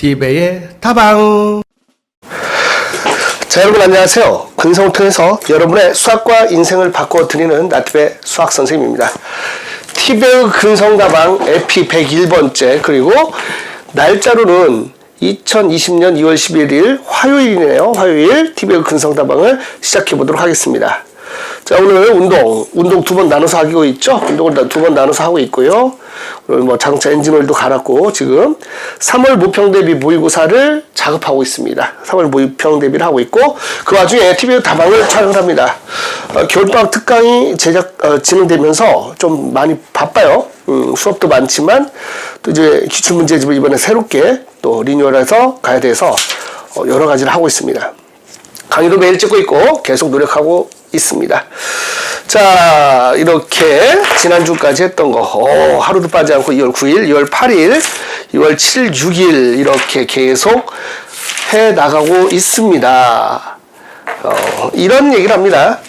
디베의 다방 자 여러분 안녕하세요. 근성을 통해서 여러분의 수학과 인생을 바꿔드리는 나티베 수학 선생님입니다. 티베의 근성다방 에피 101번째 그리고 날짜로는 2020년 2월 11일 화요일이네요. 화요일 티베의 근성다방을 시작해 보도록 하겠습니다. 자 오늘 운동 운동 두 번 나눠서 하고 있죠. 운동을 두 번 나눠서 하고 있고요. 오늘 뭐 자동차 엔진오일도 갈았고 지금 3월 모평 대비 모의고사를 작업하고 있습니다. 3월 모의평 대비를 하고 있고 그 와중에 TV 다방을 촬영을 합니다. 어, 겨울방학 특강이 제작 어, 진행되면서 좀 많이 바빠요. 음, 수업도 많지만 또 이제 기출문제집을 이번에 새롭게 또 리뉴얼해서 가야 돼서 어, 여러 가지를 하고 있습니다. 강의도 매일 찍고 있고 계속 노력하고 있습니다. 자, 이렇게 지난주까지 했던 거, 오, 하루도 빠지 않고 2월 9일, 2월 8일, 2월 7일, 6일 이렇게 계속 해 나가고 있습니다. 어, 이런 얘기를 합니다.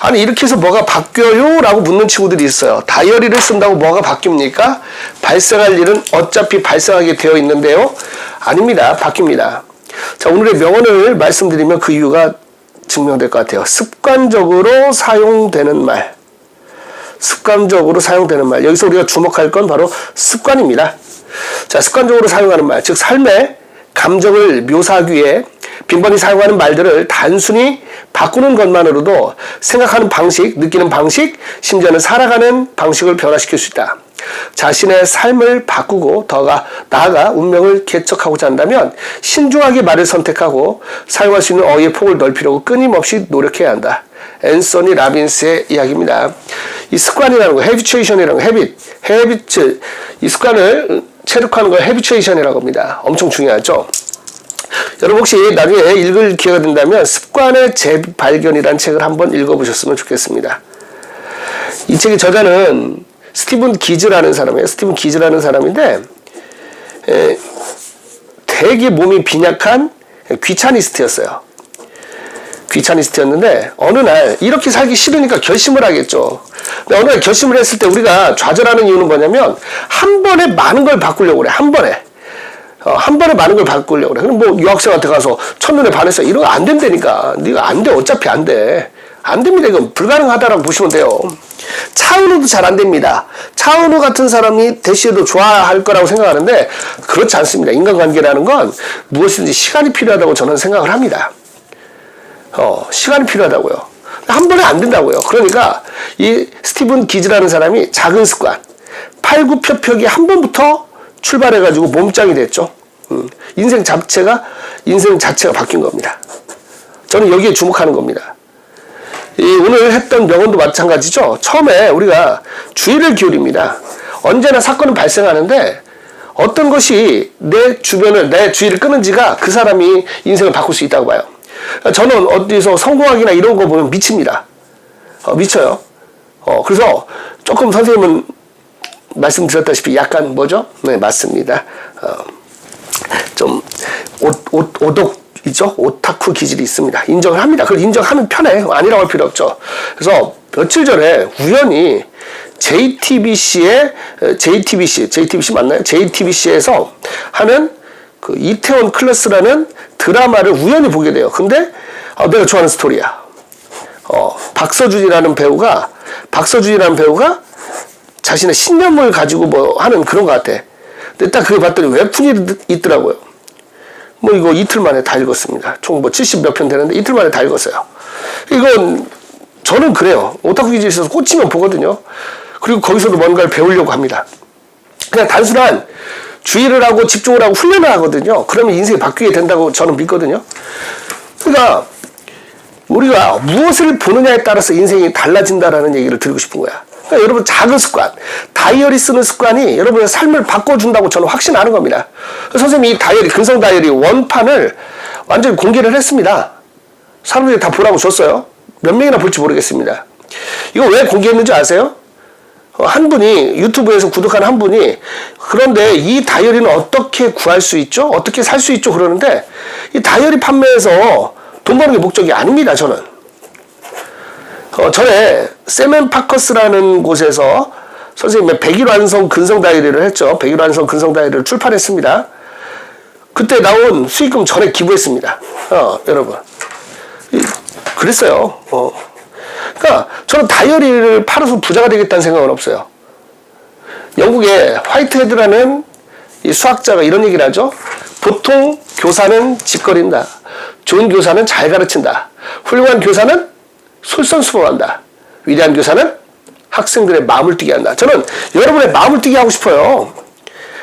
아니 이렇게 해서 뭐가 바뀌어요? 라고 묻는 친구들이 있어요. 다이어리를 쓴다고 뭐가 바뀝니까? 발생할 일은 어차피 발생하게 되어 있는데요. 아닙니다. 바뀝니다. 자, 오늘의 명언을 말씀드리면 그 이유가 증명될 것 같아요. 습관적으로 사용되는 말. 습관적으로 사용되는 말. 여기서 우리가 주목할 건 바로 습관입니다. 자, 습관적으로 사용하는 말. 즉, 삶의 감정을 묘사하기 위해 빈번히 사용하는 말들을 단순히 바꾸는 것만으로도 생각하는 방식, 느끼는 방식, 심지어는 살아가는 방식을 변화시킬 수 있다. 자신의 삶을 바꾸고 더가 나아가 운명을 개척하고자 한다면 신중하게 말을 선택하고 사용할 수 있는 어휘의 폭을 넓히려고 끊임없이 노력해야 한다. 앤서니 라빈스의 이야기입니다. 이 습관이라는 거, 헤비추에이션이라는 거, 헤빗, 헤비츠, 이 습관을 체득하는 걸 헤비추에이션이라고 합니다. 엄청 중요하죠. 여러분 혹시 나중에 읽을 기회가 된다면 습관의 재발견이라는 책을 한번 읽어보셨으면 좋겠습니다. 이 책의 저자는 스티븐 기즈라는 사람이에요. 스티븐 기즈라는 사람인데 에, 되게 몸이 빈약한 귀차니스트였어요. 귀차니스트였는데 어느 날 이렇게 살기 싫으니까 결심을 하겠죠. 근데 어느 날 결심을 했을 때 우리가 좌절하는 이유는 뭐냐면 한 번에 많은 걸 바꾸려고 그래. 한 번에. 어, 한 번에 많은 걸 바꾸려고 그래. 그럼 뭐 유학생한테 가서 첫눈에 반했어. 거안 된다니까. 네가 안 돼. 어차피 안 돼. 안 됩니다. 이건 불가능하다라고 보시면 돼요. 차은우도 잘 안 됩니다. 차은우 같은 사람이 대시해도 좋아할 거라고 생각하는데 그렇지 않습니다. 인간관계라는 건 무엇이든지 시간이 필요하다고 저는 생각을 합니다. 어, 시간이 필요하다고요. 한 번에 안 된다고요. 그러니까 이 스티븐 기즈라는 사람이 작은 습관, 팔굽혀펴기 한 번부터 출발해가지고 몸짱이 됐죠. 음, 인생 자체가 인생 자체가 바뀐 겁니다. 저는 여기에 주목하는 겁니다. 이 오늘 했던 명언도 마찬가지죠. 처음에 우리가 주의를 기울입니다. 언제나 사건은 발생하는데 어떤 것이 내 주변을 내 주의를 끄는지가 그 사람이 인생을 바꿀 수 있다고 봐요. 저는 어디서 성공하기나 이런 거 보면 미칩니다. 어, 미쳐요. 어, 그래서 조금 선생님은 말씀드렸다시피 약간 뭐죠? 네, 맞습니다. 어, 좀 옷, 옷, 오독 이죠? 오타쿠 기질이 있습니다. 인정을 합니다. 그걸 인정하면 편해. 아니라고 할 필요 없죠. 그래서 며칠 전에 우연히 JTBC의 JTBC, JTBC 맞나요? JTBC에서 하는 그 이태원 클래스라는 드라마를 우연히 보게 돼요. 근데 어, 내가 좋아하는 스토리야. 어, 박서준이라는 배우가 박서준이라는 배우가 자신의 신념을 가지고 뭐 하는 그런 것 같아. 근데 딱 그걸 봤더니 웹툰이 있더라고요. 뭐 이거 이틀 만에 다 읽었습니다. 총 뭐 70 몇 편 되는데 이틀 만에 다 읽었어요. 이건 저는 그래요. 오타쿠 기질에 있어서 꽂히면 보거든요. 그리고 거기서도 뭔가를 배우려고 합니다. 그냥 단순한 주의를 하고 집중을 하고 훈련을 하거든요. 그러면 인생이 바뀌게 된다고 저는 믿거든요. 그러니까 우리가 무엇을 보느냐에 따라서 인생이 달라진다라는 얘기를 드리고 싶은 거야. 그러니까 여러분 작은 습관, 다이어리 쓰는 습관이 여러분의 삶을 바꿔준다고 저는 확신하는 겁니다. 선생님이 이 다이어리, 근성 다이어리 원판을 완전히 공개를 했습니다. 사람들이 다 보라고 줬어요. 몇 명이나 볼지 모르겠습니다. 이거 왜 공개했는지 아세요? 어, 한 분이 유튜브에서 구독한 한 분이 그런데 이 다이어리는 어떻게 구할 수 있죠? 어떻게 살 수 있죠? 그러는데 이 다이어리 판매에서 돈 버는 게 목적이 아닙니다. 저는 어, 전에 세멘파커스라는 곳에서 선생님의 백일 완성 근성 다이어리를 했죠. 백일 완성 근성 다이어리를 출판했습니다. 그때 나온 수익금 전에 기부했습니다. 어, 여러분. 이- 그랬어요. 어. 그러니까 저는 다이어리를 팔아서 부자가 되겠다는 생각은 없어요. 영국의 화이트헤드라는 이 수학자가 이런 얘기를 하죠. 보통 교사는 짓거린다. 좋은 교사는 잘 가르친다. 훌륭한 교사는 솔선수범한다. 위대한 교사는 학생들의 마음을 뛰게 한다. 저는 여러분의 마음을 뛰게 하고 싶어요.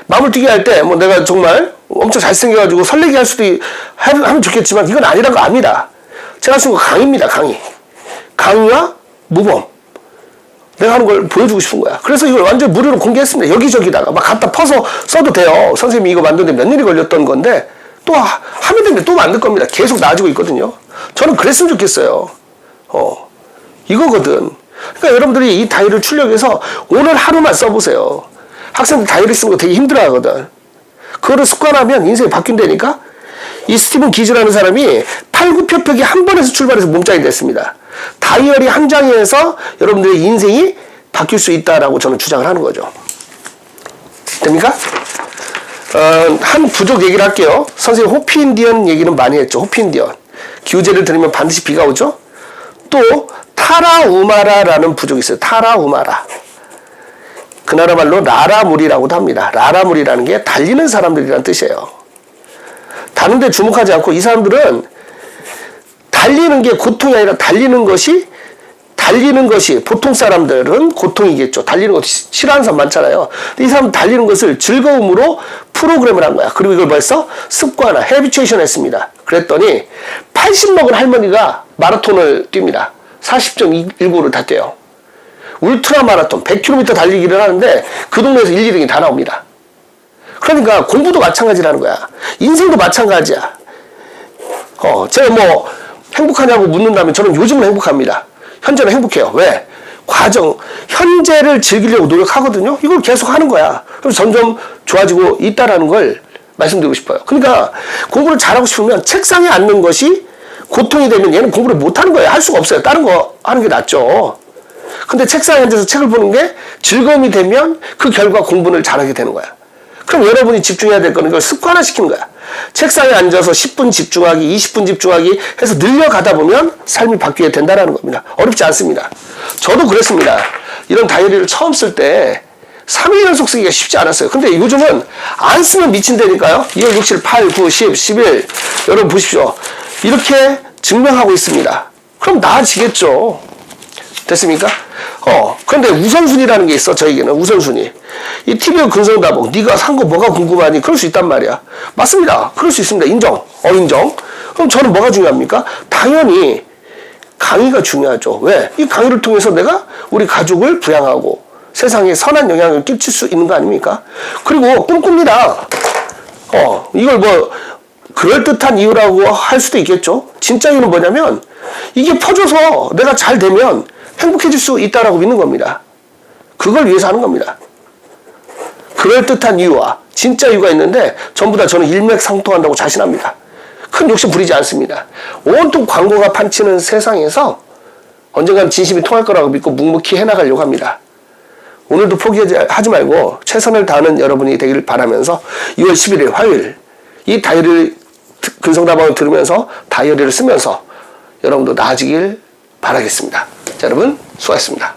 마음을 뛰게 할 때 뭐 내가 정말 엄청 잘생겨가지고 설레게 할 수도 하면 좋겠지만 이건 아니라는 거 압니다. 제가 쓴 거 강의입니다. 강의. 강의와 모범. 내가 하는 걸 보여주고 싶은 거야. 그래서 이걸 완전 무료로 공개했습니다. 여기저기다가 막 갖다 퍼서 써도 돼요. 선생님이 이거 만드는데 몇 년이 걸렸던 건데 또 하- 하면 되는데 또 만들 겁니다. 계속 나아지고 있거든요. 저는 그랬으면 좋겠어요. 어, 이거거든. 그러니까 여러분들이 이 다이어리를 출력해서 오늘 하루만 써보세요. 학생들 다이어리 쓰는 거 되게 힘들어 하거든. 그거를 습관하면 인생이 바뀐다니까? 이 스티븐 기즈라는 사람이 팔굽혀펴기 한 번에서 출발해서 몸짱이 됐습니다. 다이어리 한 장에서 여러분들의 인생이 바뀔 수 있다라고 저는 주장을 하는 거죠. 됩니까? 어, 한 부족 얘기를 할게요. 선생님 호피인디언 얘기는 많이 했죠. 호피인디언. 기우제를 들으면 반드시 비가 오죠. 또 타라우마라라는 부족이 있어요. 타라우마라. 그 나라 말로 라라물이라고도 합니다. 라라물이라는 게 달리는 사람들이라는 뜻이에요. 다른 데 주목하지 않고 이 사람들은 달리는 게 고통이 아니라 달리는 것이 달리는 것이 보통 사람들은 고통이겠죠. 달리는 것 싫어하는 사람 많잖아요. 이 사람 은 달리는 것을 즐거움으로 프로그램을 한 거야. 그리고 이걸 벌써 습관화, 헤비체이션 했습니다. 그랬더니 80 먹은 할머니가 마라톤을 뜁니다. 40.19를 다 뛰어요. 울트라 마라톤 100km 달리기를 하는데 그 동네에서 1, 2등이 다 나옵니다. 그러니까 공부도 마찬가지라는 거야. 인생도 마찬가지야. 어, 제가 뭐 행복하냐고 묻는다면 저는 요즘은 행복합니다. 현재는 행복해요. 왜? 과정, 현재를 즐기려고 노력하거든요. 이걸 계속 하는 거야. 그럼 점점 좋아지고 있다라는 걸 말씀드리고 싶어요. 그러니까 공부를 잘하고 싶으면 책상에 앉는 것이 고통이 되면 얘는 공부를 못하는 거예요. 할 수가 없어요. 다른 거 하는 게 낫죠. 근데 책상에 앉아서 책을 보는 게 즐거움이 되면 그 결과 공부를 잘하게 되는 거야. 그럼 여러분이 집중해야 될 거는 이걸 습관화시키는 거야. 책상에 앉아서 10분 집중하기, 20분 집중하기 해서 늘려가다 보면 삶이 바뀌게 된다는 겁니다. 어렵지 않습니다. 저도 그랬습니다. 이런 다이어리를 처음 쓸 때 3일 연속 쓰기가 쉽지 않았어요. 근데 요즘은 안 쓰면 미친다니까요. 2월 6, 7, 8, 9, 10, 11. 여러분 보십시오. 이렇게 증명하고 있습니다. 그럼 나아지겠죠. 됐습니까? 어, 그런데 우선순위라는 게 있어, 저에게는. 우선순위. 이 TV의 근성다복, 네가 산 거 뭐가 궁금하니? 그럴 수 있단 말이야. 맞습니다. 그럴 수 있습니다. 인정. 어, 인정. 그럼 저는 뭐가 중요합니까? 당연히 강의가 중요하죠. 왜? 이 강의를 통해서 내가 우리 가족을 부양하고 세상에 선한 영향을 끼칠 수 있는 거 아닙니까? 그리고 꿈꿉니다. 어, 이걸 뭐, 그럴듯한 이유라고 할 수도 있겠죠. 진짜 이유는 뭐냐면, 이게 퍼져서 내가 잘 되면 행복해질 수 있다라고 믿는 겁니다. 그걸 위해서 하는 겁니다. 그럴듯한 이유와 진짜 이유가 있는데, 전부 다 저는 일맥상통한다고 자신합니다. 큰 욕심 부리지 않습니다. 온통 광고가 판치는 세상에서 언젠간 진심이 통할 거라고 믿고 묵묵히 해나가려고 합니다. 오늘도 포기하지 말고 최선을 다하는 여러분이 되기를 바라면서 2월 11일 화요일 이 다이어리 근성다방을 들으면서 다이어리를 쓰면서 여러분도 나아지길 바라겠습니다. 자, 여러분 수고하셨습니다.